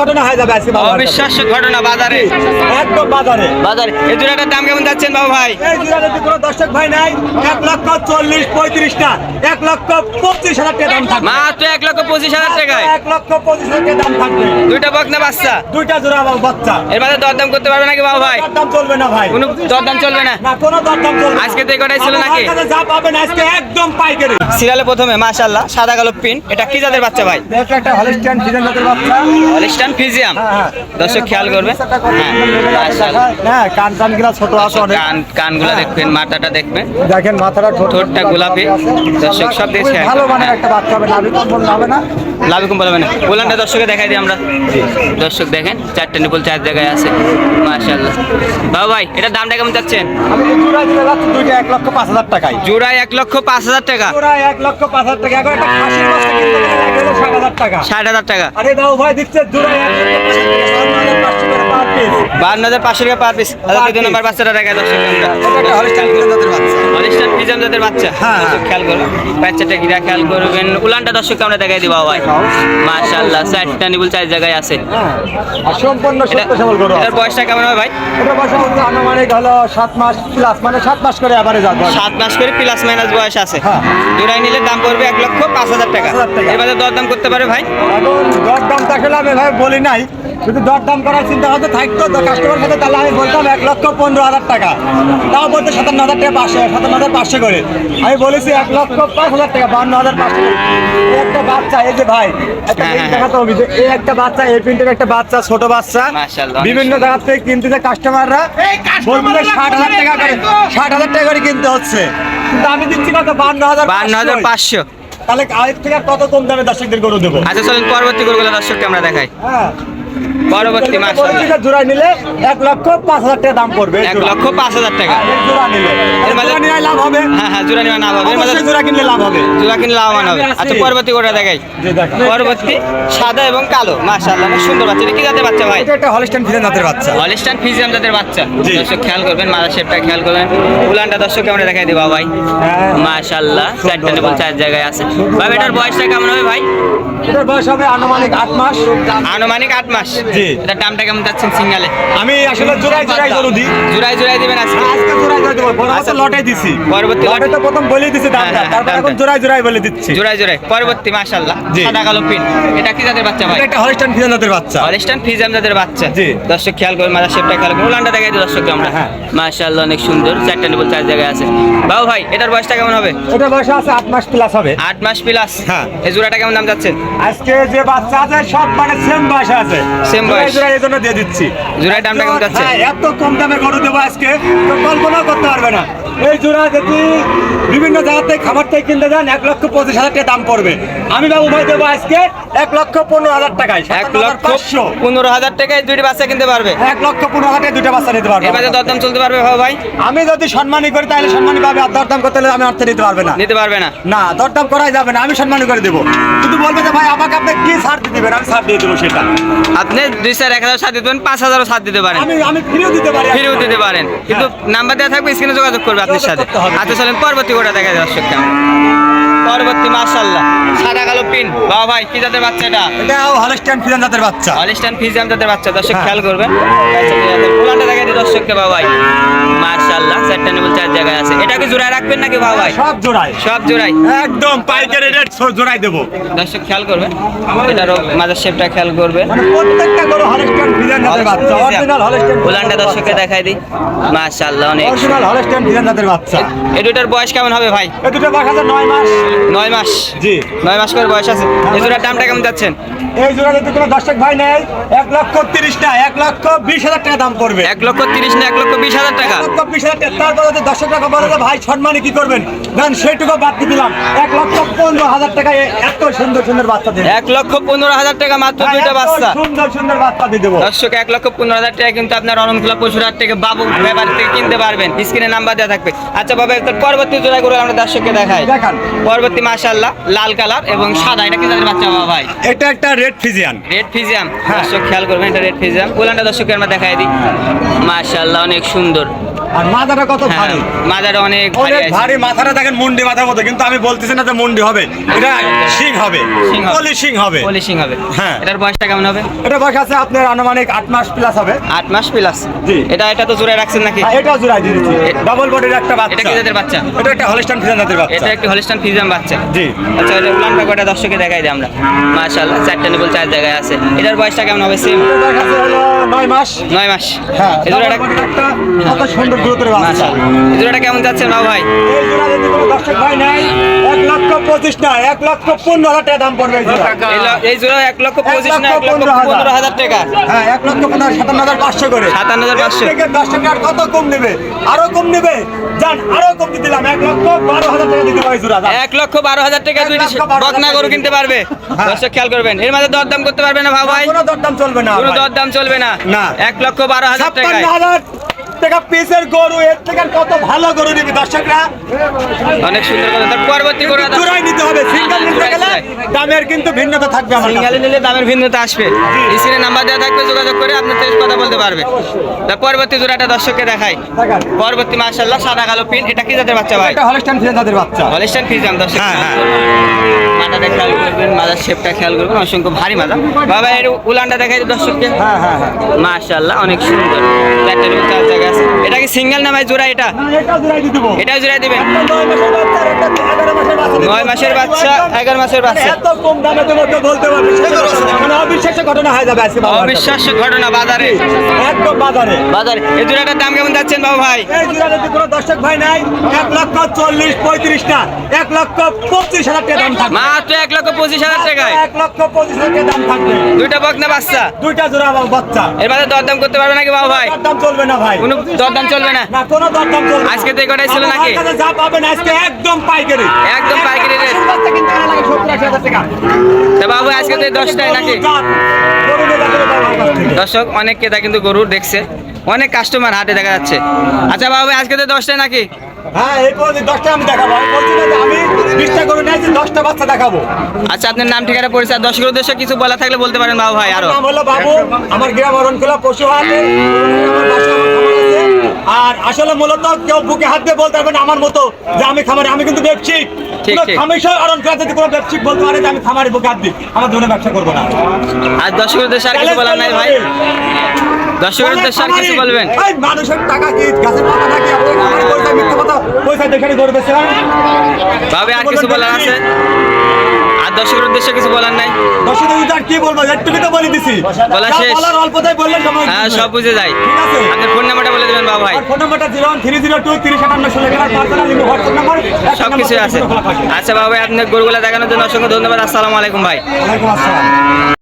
ঘটনা হয়ে যাবে আজকে অবিশ্বাস্য ঘটনা বাজারে। একদম বাজারে। বাজারে। এই জোড়াটার দাম কেমন যাচ্ছেন বাবু ভাই? এই জোড়া কোনো দর্শক ভাই নাই এক লক্ষ চল্লিশ পঁয়ত্রিশটা এক লক্ষ পঁচিশ হাজার টাকা দাম থাকবে। মাত্র এক লক্ষ পঁচিশ হাজার টাকায়? এক লক্ষ পঁচিশ হাজার টাকা দাম থাকবে। দুইটা বকনা বাচ্চা? দুইটা জোড়া বাচ্চা। এর মাঝে দরদাম করতে পারবে নাকি বাবু ভাই? দরদাম চলবে না ভাই। কোনো দরদাম চলবে না? না কোনো দরদাম চলবে আজকে তো কটাই ছিল নাকি? যা পাবেন আজকে একদম পাইকারি। সিরিয়ালে প্রথমে মাশাল্লাহ সাদা কালো পিন এটা কি জাতের বাচ্চা ভাই? এটা একটা হলিস্টিয়ান ফিজেন জাতের বাচ্চা। হলিস্টান ফিজিয়াম? হ্যাঁ, হ্যাঁ। দর্শক খেয়াল করবে। হ্যাঁ হ্যাঁ কান টানগুলা ছোট আছে অনেক। কান কানগুলা দেখবেন মাথাটা দেখবেন। দেখেন মাথাটা ঠোঁটটা গোলাপি। দর্শক সব দেখছে ভালো মানের একটা বাচ্চা হবে নাভি কম্বল হবে না? লাভ কম বলবেন ওলানটা দর্শকে দেখাই দিই আমরা। দর্শক দেখেন চারটে নিপুল চার জায়গায় আছে। মাশাল্লাহ বাবু ভাই এটার দামটা কেমন চাচ্ছেন? আমি জোড়া দিতে যাচ্ছি দুইটা এক লক্ষ পাঁচ হাজার টাকায়। জোড়ায় এক লক্ষ পাঁচ হাজার টাকা। জোড়া এক লক্ষ পাঁচ হাজার টাকা। এখন একটা খাসির বাচ্চা কিনতে গেলে ষাট হাজার টাকা। ষাট হাজার টাকা। আরে দাও ভাই দিচ্ছে জোড়া হাজার করে। বান্ন হাজার পাঁচশো টাকা পার পিস দ্বিতীয় নম্বর বাচ্চাটা একটা হলিস্টিয়ান ফিজেন জাতের বাচ্চা। ফিজাম জাতের বাচ্চা? হ্যাঁ। খেয়াল করবেন বাচ্চাটা গিরা খেয়াল করবেন। উলানটা দর্শক আমরা দেখাই দিবা ভাই। মাশাআল্লাহ চারটা নিবুল চার জায়গায় আছে। হ্যাঁ সম্পূর্ণ এটার বয়সটা কেমন হবে ভাই? এটা বয়স আনুমানিক হলো সাত মাস প্লাস মানে সাত মাস করে আবারে সাত মাস করে প্লাস মাইনাস বয়স আছে। হ্যাঁ। জোড়াই নিলে দাম পড়বে এক লক্ষ পাঁচ হাজার টাকা। 5,000 টাকা। এর মধ্যে দরদাম করতে পারে ভাই? এখন দরদাম তো আসলে আমি ভাই বলি নাই যদি দরদাম করার চিন্তা হয়তো থাকতো তো কাস্টমার সাথে তাহলে আমি বলতাম এক লক্ষ পনেরো হাজার টাকা। তাও বলতে সাতান্ন হাজার টাকা পাঁচশো সাতান্ন হাজার পাঁচশো করে। আমি বলেছি এক লক্ষ পাঁচ হাজার টাকা বান্ন হাজার পাঁচশো এই একটা বাচ্চা এই যে ভাই একটা হ্যাঁ, হ্যাঁ, দেখাতে হবে যে এই একটা বাচ্চা এই প্রিন্টের একটা বাচ্চা ছোট বাচ্চা বিভিন্ন জায়গা থেকে কিনতে যে কাস্টমাররা বলতে ষাট হাজার টাকা করে ষাট হাজার টাকা করে কিনতে হচ্ছে। কিন্তু আমি দিচ্ছি কত? বান্ন হাজার বান্ন হাজার পাঁচশো। তাহলে আরেক থেকে কত কম দামে দর্শকদের গরু দেবো? আচ্ছা চলুন পরবর্তী গরুগুলো দর্শককে আমরা দেখাই। হ্যাঁ। পরবর্তী মাস জোড়ায় নিলে এক লক্ষ পাঁচ হাজার টাকা দাম পড়বে এক লক্ষ পাঁচ হাজার টাকা। জোড়া নিলে। এর মাঝে- লাভ হবে। হ্যাঁ হ্যাঁ জোড়া নেওয়া না হবে। এর জোড়া কিনলে লাভ হবে। জোড়া কিনলে লাভবান হবে। আচ্ছা পরবর্তী দেখাই। পরবর্তী সাদা এবং কালো। মাশাআল্লাহ অনেক সুন্দর বাচ্চা। এটা কি জাতের বাচ্চা ভাই? এটা হলিস্টান ফিজেন জাতের বাচ্চা। হলিস্টান ফিজিয়াম জাতের বাচ্চা। দর্শক খেয়াল করবেন মাদার শেপটা খেয়াল করবেন। উলানটা দর্শক আমরা দেখাই দিবা ভাই। হ্যাঁ। মাশাআল্লাহ চারটে চার জায়গায় আছে। ভাই এটার বয়সটা কেমন হবে ভাই? এটার বয়স হবে আনুমানিক আট মাস। আনুমানিক আট মাস। জি। এটার দামটা কেমন যাচ্ছেন সিঙ্গালে? আমি আসলে জোড়ায় জোড়ায় গরু দিই। জোড়াই জোড়াই দিবেন আজকে? আজকে জোড়ায় জোড়ায় দেবো বড়। দিছি। পরবর্তী লটে তো প্রথম বলেই দিছি দামটা তারপর এখন জোড়ায় জোড়ায় বলে দিচ্ছি। জোড়াই জোড়াই পরবর্তী মাশাআল্লাহ। সাদা কালো পিন এটা কি জাতের বাচ্চা ভাই? এটা হলিস্টান ফিজেন জাতের বাচ্চা। হলিস্টান ফিজিয়াম জাতের বাচ্চা। জি। দর্শক খেয়াল করবেন মাদার শেপটা খেয়াল করবেন উলানটা দেখাই দিই দর্শককে আমরা। হ্যাঁ। মাশাআল্লাহ অনেক সুন্দর। চারটে নেবল চার জায়গায় আছে। বাবু ভাই এটার বয়সটা কেমন হবে? এটা বয়স আছে আট মাস প্লাস হবে। আট মাস প্লাস হ্যাঁ। এই জোড়াটা কেমন দাম যাচ্ছে আজকে যে বাচ্চা আছে সব মানে সেম বয়স আছে। জোড়ায় বয়স। দিয়ে দিচ্ছি। দামটা কেমন যাচ্ছে? হ্যাঁ, এত কম দামে গরু দেবো আজকে তো কল্পনাও করতে পারবে না। এই জোড়া যদি বিভিন্ন জায়গা থেকে খাবার থেকে কিনতে যান এক লক্ষ পঁচিশ হাজার টাকা দাম পড়বে। আমি বাবু ভাই দেবো আজকে এক লক্ষ পনেরো হাজার টাকায় এক লক্ষ পনেরো হাজার টাকায় দুইটি বাচ্চা কিনতে পারবে? এক লক্ষ পনেরো হাজার টাকায় দুটা বাচ্চা নিতে পারবে। মাঝে দরদাম চলতে পারবে ভাই? আমি যদি সম্মানী করি তাহলে সম্মানী পাবে আর দরদাম করতে হলে আমি অর্থ নিতে পারবে না। নিতে পারবে না। না দরদাম করাই যাবে না আমি সম্মানী করে দেবো। কিন্তু বলবে যে ভাই আমাকে আপনি কি ছাড় দিয়ে দিবেন আমি ছাড় দিয়ে দেবো সেটা। আপনি দুই চার এক হাজার সাত দিতে পারেন পাঁচ হাজারও সাত দিতে পারেন। আমি আমি ফিরেও দিতে পারি ফিরেও দিতে পারেন। কিন্তু নাম্বার দেওয়া থাকবে স্ক্রিনে যোগাযোগ করবে আপনার সাথে। আচ্ছা চলেন পরবর্তী কোটা দেখা যায় দর্শককে পরবর্তী মাশাল্লাহ সাদা কালো পিন। বাবা ভাই কি জাতের বাচ্চা এটা? এটাও হলস্টাইন ফিজান জাতের বাচ্চা। হলিস্টান ফিজিয়াম জাতের বাচ্চা। দর্শক হ্যাঁ। খেয়াল করবেন। পুলানটা দেখা দিই দর্শককে বাবা ভাই। মাশাল্লাহ চারটা নেবল চার জায়গায় আছে। এটা কি জোড়ায় রাখবেন নাকি বাবা ভাই? সব জোড়ায়। সব জোড়াই একদম পাইকারি রেট জোড়াই দেবো। দর্শক খেয়াল করবেন। এটারও মাঝের শেপটা খেয়াল করবেন। মানে প্রত্যেকটা গরু হলস্টাইন ফিজান জাতের বাচ্চা। অরিজিনাল হলস্টাইন উলানটা দর্শককে দেখাই দিই। মাশাল্লাহ অনেক। অরিজিনাল হলস্টাইন ফিজান জাতের বাচ্চা। এই দুটার বয়স কেমন হবে ভাই? এই দুটো বয়স আছে নয় মাস। নয় মাস। জি। নয় মাস করে বয়স আছে। এই জোড়ার দামটা কেমন যাচ্ছেন? এই জোড়া যদি কোনো দর্শক ভাই নেয় এক লক্ষ তিরিশটা এক লক্ষ বিশ হাজার টাকা দাম পড়বে। এক লক্ষ তিরিশ না এক লক্ষ বিশ হাজার টাকা? এক লক্ষ বিশ হাজার টাকা। তারপর যদি দর্শক টাকা বলে ভাই সম্মানে কি করবেন? দেন সেইটুকু বাদ দিয়ে দিলাম। এক লক্ষ পনেরো হাজার টাকায় এত সুন্দর সুন্দর বাচ্চা দিন এক লক্ষ পনেরো হাজার টাকা মাত্র দুইটা বাচ্চা। সুন্দর সুন্দর বাচ্চা দিয়ে দেবো। দর্শক এক লক্ষ পনেরো হাজার টাকা কিন্তু আপনার অরণখোলা পশুরহাট থেকে বাবু ব্যাপার থেকে কিনতে পারবেন। স্ক্রিনে নাম্বার দেওয়া থাকবে। আচ্ছা বাবা পরবর্তী জোড়া করে আমরা দর্শককে দেখাই। দেখান। পরবর্তী মাশাআল্লাহ লাল কালার এবং সাদা এটা কি জাতের বাচ্চা বাবা ভাই? এটা একটা রেড ফিজিয়ান। রেড ফিজিয়ান হ্যাঁ। দর্শক খেয়াল করবেন এটা রেড ফিজিয়ান কোলানটা দর্শককে আমরা দেখাই দিই। মাশাআল্লাহ অনেক সুন্দর। আর মাথাটা কত হ্যাঁ ভারী? মাজাটা অনেক অনেক ভারী মাথাটা দেখেন মুন্ডি মাথার মতো কিন্তু আমি বলতেছি না যে মুন্ডি হবে। এটা সিং হবে। শিং হবে। পলি সিং হবে। হ্যাঁ। এটার বয়সটা কেমন হবে? এটা বয়স আছে আপনার আনুমানিক আট মাস প্লাস হবে। আট মাস প্লাস জি। এটা এটা তো জোরে রাখছেন নাকি? আর এটাও জোড়াই দিয়ে দিচ্ছি। এ- ডাবল বডির একটা এটা বাচ্চা। কি জাতের বাচ্চা? এটা একটা হলিস্টান ফিজান জাতের বাচ্চা। এটা একটি হলিস্টান ফিজাম বাচ্চা। জি। আচ্ছা এটা উলান পাকোটা দর্শকে দেখাই দিই আমরা? মাশাআল্লাহ চারটা নিবল চার জায়গায় আছে। এটার বয়সটা কেমন হবে? সেম এটা দেখা যাচ্ছে হলো নয় মাস। নয় মাস। হ্যাঁ বডির একটা। কত সুন্দর গুরুত্বের বাচ্চা জোড়াটা কেমন যাচ্ছে না ভাই? এই জোড়া যদি কোনো দর্শক ভাই নাই। এক লক্ষ পঁচিশ না এক লক্ষ পনেরো হাজার টাকা দাম পড়বে এই জোড়া। এই ল- এই জোড়া এক লক্ষ পঁচিশ না এক লক্ষ পনেরো হাজার। টাকা? হ্যাঁ এক লক্ষ পনেরো সাতান্ন হাজার পাঁচশো করে। 57,500 এর থেকে দশ টাকা আর কত কম নেবে? আরও কম নেবে? যান আরও কম দিয়ে দিলাম। এক লক্ষ বারো হাজার টাকা দিতে পারি জোড়া এক লক্ষ বারো হাজার টাকা দুইটি লক্ষ বারো হাজার বকনা গরু কিনতে পারবে। হ্যাঁ। দর্শক খেয়াল করবেন এর মাঝে দরদাম করতে পারবে না ভাই কোনো দরদাম চলবে না কোনো। দরদাম চলবে না। না। এক লক্ষ বারো হাজার হাজার টাকা পিসের গরু এর থেকে কত ভালো গরু নিবি দর্শকরা? অনেক সুন্দর কথা। পরবর্তী করে চূড়াই নিতে হবে। সিঙ্গেল নিতে গেলে দামের কিন্তু ভিন্নতা থাকবে আমার সিঙ্গালে নিলে দামের ভিন্নতা আসবে। স্ক্রিনে নাম্বার দেওয়া থাকবে যোগাযোগ করে আপনার সাথে কথা বলতে পারবে তার পরবর্তী জোড়াটা দর্শককে দেখাই। পরবর্তী মাশাআল্লাহ সাদা কালো পিন এটা কি জাতের বাচ্চা ভাই? এটা হলস্টাইন জাতের বাচ্চা। দর্শক। হ্যাঁ, হ্যাঁ। মাথাটা খেয়াল করবেন মাথার শেপটা খেয়াল করবেন। অসংখ্য ভারী মাজা বাবা এর উলানটা দেখাই দর্শককে। হ্যাঁ হ্যাঁ হ্যাঁ। মাশাআল্লাহ অনেক সুন্দর। চার জায়গা এটা কি সিঙ্গেল না ভাই জোড়া এটা? এটাও জোড়া দিবেন? নয় মাসের বাচ্চা এগারো মাসের বাচ্চা। এত কম দামে কেউ বলতে মানে অবিশ্বাস্য ঘটনা হয়ে যাবে আজকে অবিশ্বাস্য ঘটনা বাজারে। একদম বাজারে। বাজারে। এই জোড়াটার দাম কেমন যাচ্ছেন বাবু ভাই? এই জোড়া যদি কোনো দর্শক ভাই নাই এক লক্ষ চল্লিশ পঁয়ত্রিশটা। এক লক্ষ পঁচিশ হাজার টাকা দাম থাকবে। মাত্র এক লক্ষ পঁচিশ হাজার টাকায়? এক লক্ষ পঁচিশ হাজার টাকা দাম থাকবে। দুইটা বকনা বাচ্চা? দুইটা জোড়া বাচ্চা। এর মাঝে দরদাম করতে পারবে নাকি বাবু ভাই? দাম চলবে না ভাই। কোনো দরদাম চলবে না। না কোনো দরদাম চলবে আজকে তো এটাই ছিল নাকি? আজকে যা পাবেন আজকে একদম পাইকারি। একদম পাইকারি রেট। একটা বাচ্চা কিনতে গেলে 70 হাজার টাকা। তা বাবু আজকে তো এই দশটায় নাকি। দর্শক অনেক ক্রেতা কিন্তু গরু দেখছে। অনেক কাস্টমার হাটে দেখা যাচ্ছে। আচ্ছা বাবু আজকে তো দশটায় নাকি? হ্যাঁ পর্যন্ত দশটা আমি দেখাবো আমি বলছি না যে আমি বিশটা গরু নিয়েছি দশটা বাচ্চা দেখাবো। আচ্ছা আপনার নাম ঠিকানা পরিচয় দর্শকের উদ্দেশ্যে কিছু বলা থাকলে বলতে পারেন বাবু ভাই আরও। নাম হলো বাবু আমার গ্রাম অরণখোলা পশু হাটে। আর আসলে মূলত কেউ বুকে হাত দিয়ে বলতে পারবেন আমার মতো যে আমি খামারে আমি কিন্তু ব্যবসায়িক। খামিশা অরণখোলা যদি কোনো ব্যবসায়িক বলতে পারে যে আমি খামারে বুকে হাত দিই আমার ধরনের ব্যবসা করব না। আর দর্শকের উদ্দেশ্যে আর কিছু বলার নাই ভাই। দর্শকের উদ্দেশ্যে আর কিছু বলবেন? এই মানুষের টাকা কি? গাছের পাতা নাকি? পয়সা মিথ্যা কথা পয়সা দেখে ভাবে আর কিছু বলার আছে? আর দর্শকের উদ্দেশ্যে কিছু বলার নাই? দর্শকদের উদ্দেশ্যে আর কি বলব? একটুকু তো বলে দিছি। বলা শেষ। বলার অল্পতাই বললেন সময় হ্যাঁ সব বুঝে যায়। ঠিক আছে। আপনার ফোন নাম্বারটা বলে দেবেন বাবু ভাই। ফোন নাম্বারটা হোয়াটসঅ্যাপ নাম্বার সব কিছু আছে। আচ্ছা বাবু ভাই আপনার গরুগুলা দেখানোর জন্য অসংখ্য ধন্যবাদ। আসসালামু আলাইকুম ভাই। ওয়ালাইকুম আসসালাম।